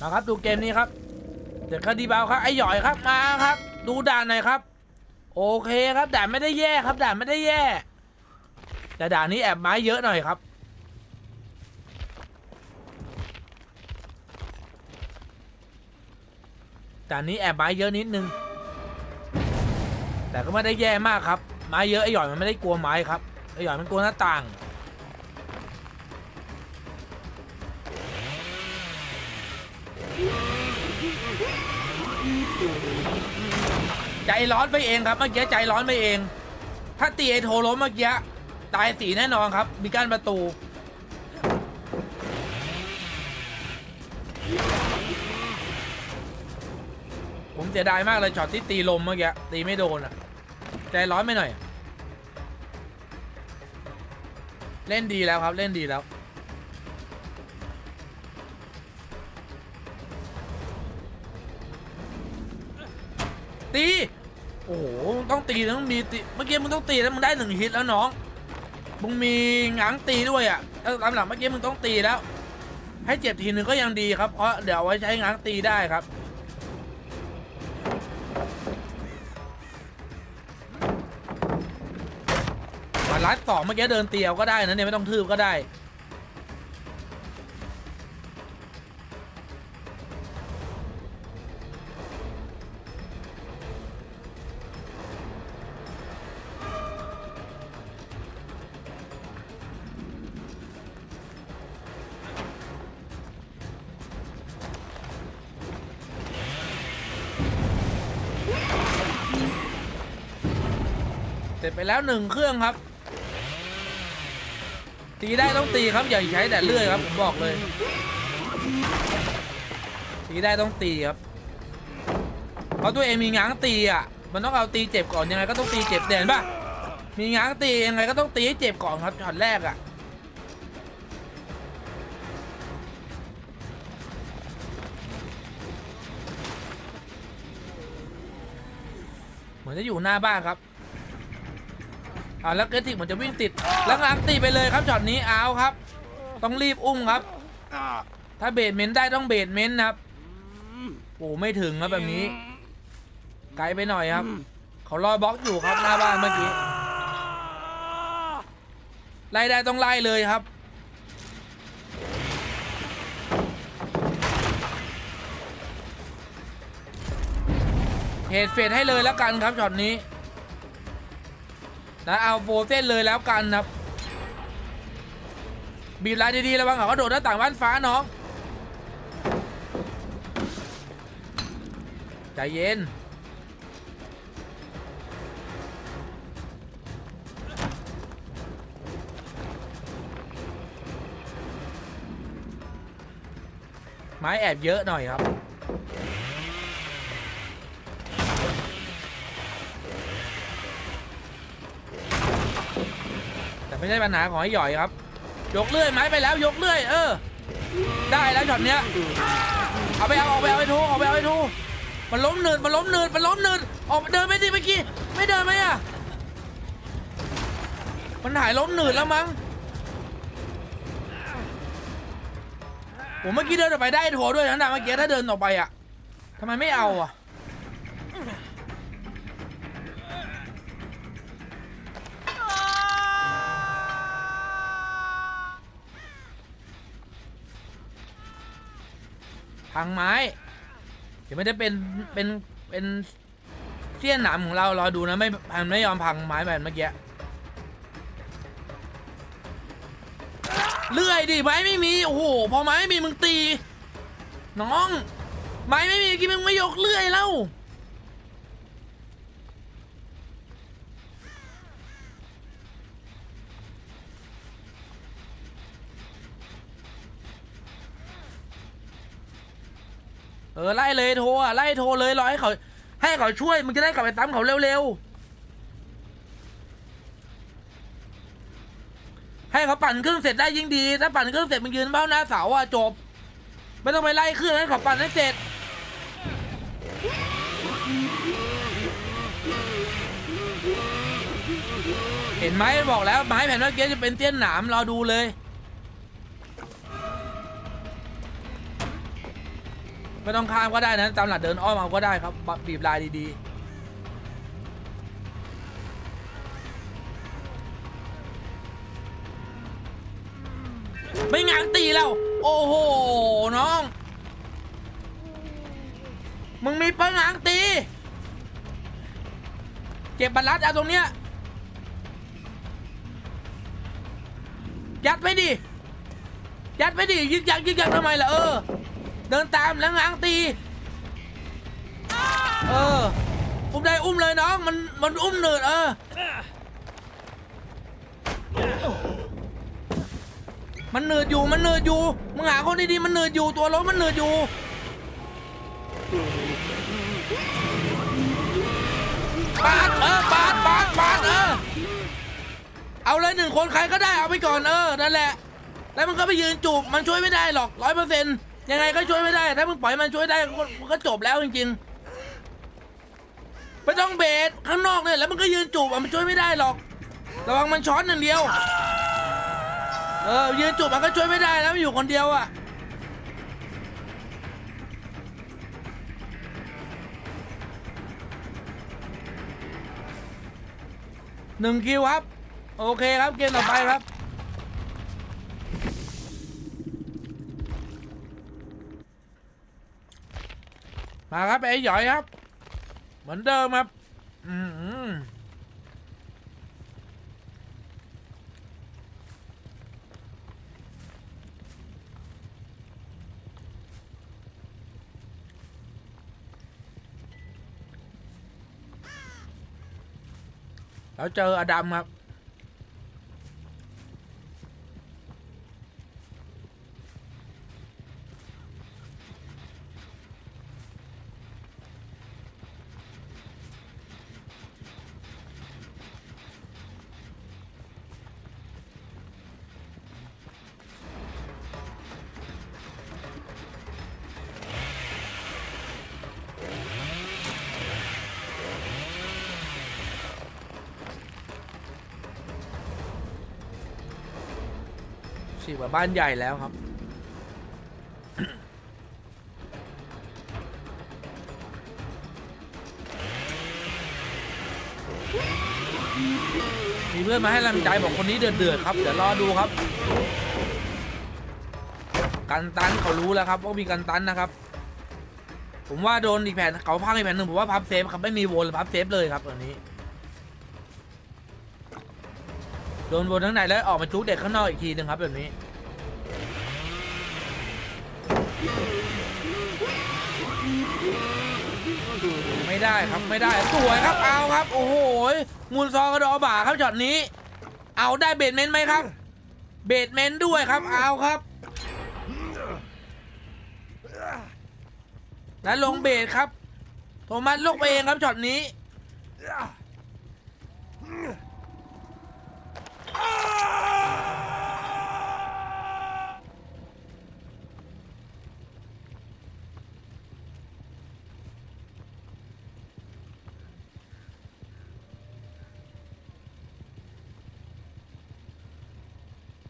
มาครับดูเกมนี้ครับ เดี๋ยวคดีเบาครับไอหย่อยครับมาครับ ดูด่านหน่อยครับ โอเคครับด่านไม่ได้แย่ครับด่านไม่ได้แย่ แต่ด่านนี้แอบไม้เยอะหน่อยครับด่านนี้แอบไม้เยอะนิดนึง แต่ก็ไม่ได้แย่มากครับไม้เยอะไอหย่อยมันไม่ได้กลัวไม้ครับไอหย่อยมันกลัวหน้าต่าง ใจร้อนไปเองครับเมื่อกี้ใจร้อนไปเอง ถ้าตีไอโทล้มเมื่อกี้ตายสีแน่นอนครับ มีการประตูผมเสียดายมากเลยช็อตที่ตีลมเมื่อกี้ตีไม่โดนอะ ใจร้อนไปหน่อย เล่นดีแล้วครับเล่นดีแล้ว ตีโอ้โหมึงต้องตีต้องมีตีเมื่อกี้มึงต้องตีแล้วมึงได้หนึ่งฮิตแล้วน้องมึงมีง้างตีด้วยอะแล้วลำหลังเมื่อกี้มึงต้องตีแล้ว ให้เจ็บทีหนึ่งก็ยังดีครับ เพราะเดี๋ยวเอาไว้ใช้ง้างตีได้ครับมาลัดสองเมื่อกี้เดินเตียวก็ได้นะเนี่ยไม่ต้องทืบก็ได้ ร็จไปแล้วหนึ่งเครื่องครับ ตีได้ต้องตีครับอย่าใช้แต่เลื่อยครับผมบอกเลย ตีได้ต้องตีครับ เพราะตัวเองมีง้างตีอะ มันต้องเอาตีเจ็บก่อนยังไงก็ต้องตีเจ็บเด่นป่ะ มีง้างตียังไงก็ต้องตีให้เจ็บก่อนครับช็อตแรกอะเหมือนจะอยู่หน้าบ้านครับ อ่าแล้วเกติกเหมือนจะวิ่งติดแล้วงางตีไปเลยครับช็อตนี้เอาครับ ต้องรีบอุ้มครับ ถ้าเบดเมนต์ได้ต้องเบดเมนต์ครับโอ้ไม่ถึงครับแบบนี้ ไกลไปหน่อยครับ เขารอบล็อกอยู่ครับหน้าบ้านเมื่อกี้ไล่ได้ต้องไล่เลยครับเหตุเฟดให้เลยแล้วกันครับช็อตนี้ นะเอาโฟเส้นเลยแล้วกันครับบีบไลน์ดีๆระวังเขากระโดดหน้าต่างบ้านฟ้าน้องใจเย็นไม้แอบเยอะหน่อยครับ ไม่ใช่ปัญหาของไอ้หย่อยครับ ยกเลื่อยไม้ไปแล้วยกเลื่อย เออ ได้แล้วช็อตเนี้ยเอาไปเอาเอาไปเอาไปทูเอาไปเอาไปทูมันล้มเนินมันล้มเนินมันล้มเนินออกเดินไม่ดีเมื่อกี้ไม่เดินไหมอะมันหายล้มเนินแล้วมั้งผมเมื่อกี้เดินออกไปได้โถด้วยนะนะเมื่อกี้ถ้าเดินออกไปอะทำไมไม่เอาอะ พังไม้ เดี๋ยวไม่ได้เป็นเป็นเป็นเสี้ยนหนามของเรารอดูนะไม่มันไม่ยอมพังไม้แบบเมื่อกี้เลื่อยดิไม้ไม่มีโอ้โหพอไม้ไม่มีมึงตี น้อง ไม้ไม่มีกี่มึงไม่ยกเลื่อยแล้ว เออไล่เลยโทรอะไล่โทรเลยรอให้เขาให้เขาช่วยมึงจะได้กลับไปตามเขาเร็วๆให้เขาปั่นเครื่องเสร็จได้ยิ่งดีถ้าปั่นเครื่องเสร็จมึงยืนเบ้าหน้าเสาอะจบ ไม่ต้องไปไล่เครื่องให้เขาปั่นให้เสร็จเห็นไหมบอกแล้วไม้แผ่นเมื่อกี้จะเป็นเตี้ยนหนามรอดูเลย ไม่ต้องข้ามก็ได้นะตามหลักเดินอ้อมเอาก็ได้ครับบบีบลายดีๆไม่งางตีแล้ว โอ้โห น้อง มึงมีปัญหางตีเก็บบัลลัดเอาตรงเนี้ย ยัดไปดิ ยัดไปดิยึกยักยึกยักทำไมล่ะเออ เดินตามแล้วง้างตี เออ อุ้มได้อุ้มเลยน้อง มันมันอุ้มเหนือดเออ มันเหนืดอยู่ มันเหนืดอยู่ มึงหาคนดีๆ มันเหนืดอยู่ ตัวรถมันเหนืดอยู่ปาดเออปาดปาดปาดเออ เอาเลยหนึ่งคนใครก็ได้เอาไปก่อนเออ นั่นแหละ แล้วมันก็ไปยืนจูบ มันช่วยไม่ได้หรอกร้อยเปอร์เซ็นต์ ยังไงก็ช่วยไม่ได้ ถ้ามึงปล่อยมันช่วยได้ก็ก็จบแล้วจริงๆไม่ต้องเบสข้างนอกเนี่ยแล้วมันก็ยืนจูบอะมันช่วยไม่ได้หรอก ระวังมันช้อนอย่างเดียว เออยืนจูบมันก็ช่วยไม่ได้แล้วมันอยู่คนเดียวอะหนึ่งคิวครับ โอเคครับเกมต่อไปครับ มาครับไอ้หยอยครับ เหมือนเดิมครับอืมแล้วเจออดัมครับ ฉีกว่าบ้านใหญ่แล้วครับ มีเพื่อนมาให้กำลังใจบอกคนนี้เดือดเดือดๆครับ เดี๋ยวรอดูครับ กันตันเขารู้แล้วครับว่ามีกันตันนะครับ ผมว่าโดนอีกแผ่นเขาพังอีกแผ่นหนึ่งผมว่าพับเซฟครับไม่มีวนพับเซฟเลยครับตอน โดนวนทั้งในแล้วออกมาจุกเด็กข้างนอกอีกทีหนึ่งครับแบบนี้ ไม่ได้ครับไม่ได้สวยครับเอาครับ โอ้โหมูลซองกระดอบ่าครับช็อตนี้ เอาได้เบดเมนไหมครับ เบดเมนด้วยครับเอาครับและลงเบดครับ โทมัสลงไปเองครับช็อตนี้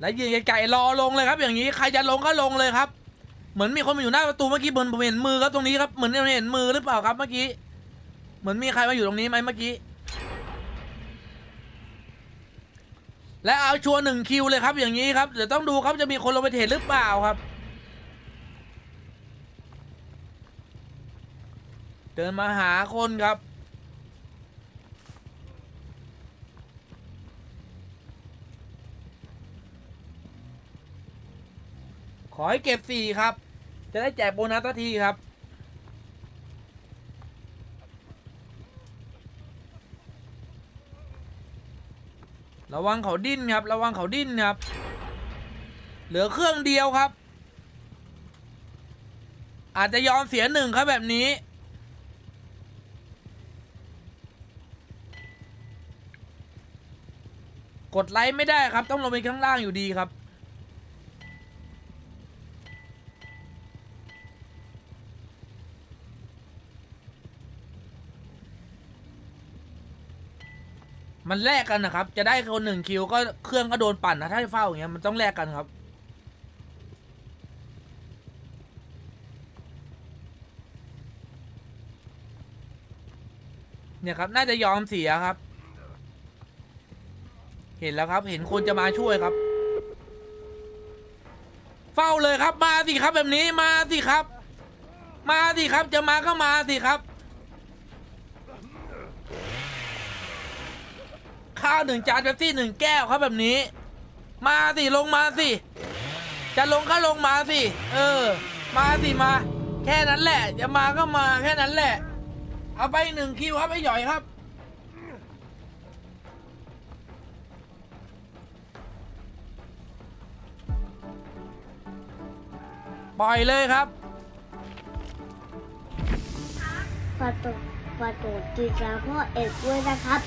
และยืนไกลๆรอลงเลยครับอย่างนี้ใครจะลงก็ลงเลยครับ เหมือนมีคนมาอยู่หน้าประตูเมื่อกี้เหมือนผมเห็นมือครับตรงนี้ครับเหมือนเห็นมือหรือเปล่าครับเมื่อกี้ เหมือนมีใครมาอยู่ตรงนี้ไหมเมื่อกี้ และเอาชัวร์หนึ่งคิวเลยครับอย่างนี้ครับเดี๋ยวต้องดูครับจะมีคนลงไปเทรดหรือเปล่าครับ เดินมาหาคนครับ ขอให้เก็บสี่ครับ จะได้แจกโบนัสทันทีครับ ระวังเขาดิ้นครับ ระวังเขาดิ้นครับ เหลือเครื่องเดียวครับ อาจจะยอมเสียหนึ่งครับแบบนี้กดไลค์ไม่ได้ครับ ต้องลงไปข้างล่างอยู่ดีครับ มันแลกกันนะครับ จะได้คนหนึ่งคิวก็เครื่องก็โดนปั่นนะถ้าเฝ้าอย่างเงี้ยมันต้องแลกกันครับ เนี่ยครับน่าจะยอมเสียครับ เห็นแล้วครับ เห็นคนจะมาช่วยครับ เฝ้าเลยครับมาสิครับแบบนี้มาสิครับ มาสิครับจะมาก็มาสิครับ ข้าวหนึ่งจานเป๊ปซี่หนึ่งแก้วครับแบบนี้ มาสิลงมาสิ จะลงก็ลงมาสิ เออ มาสิมา แค่นั้นแหละ จะมาก็มาแค่นั้นแหละ เอาไปหนึ่งคิวครับไอ้หย่อยครับปล่อยเลยครับฝากกดฝากกดติดตามพ่อเอกด้วยนะครับ